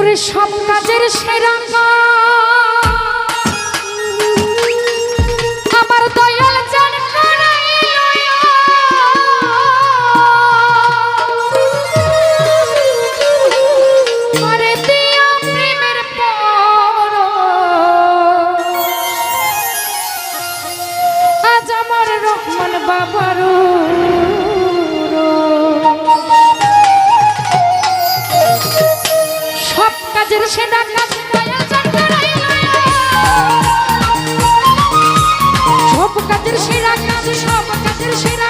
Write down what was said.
ওরে সব কাজের সেরা আমার দয়াল জান আজ আমার রহমান বাবারও কাজের সেটা কাজ। সব কাজের সেরা কাজ সব কাজের সেরা